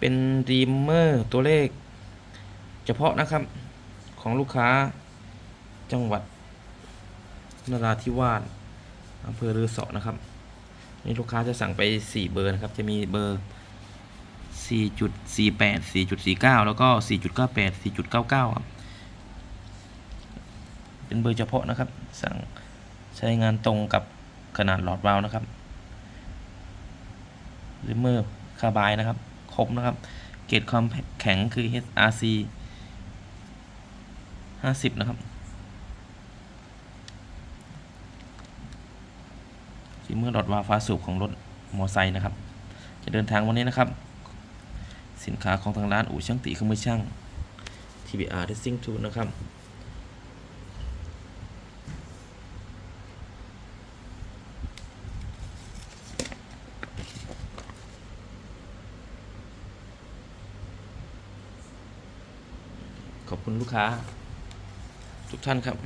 เป็นรีมเมอร์ตัวเลข เฉพาะนะครับของลูกค้าจังหวัดนราธิวาสอำเภอรือสอนะครับนี่ลูกค้าจะสั่งไป 4 เบอร์นะครับ จะมีเบอร์ 4.48 4.49 แล้วก็ 4.98 4.99 ครับ เป็นเบอร์เฉพาะนะครับ สั่งใช้งานตรงกับขนาดหลอดวาล์วนะครับริมเมอร์คาบายนะครับ รบนะครับ เกรดความแข็งคือ HRC 50 นะครับริมเมอร์หลอดวาล์ฟ้าสูบของรถมอไซค์นะครับ จะเดินทางวันนี้นะครับ สินค้าของทางร้านอู่ช่างตีเครื่องมือช่าง TBR Racing Tool นะครับ ขอบคุณลูกค้า ทุกท่านครับ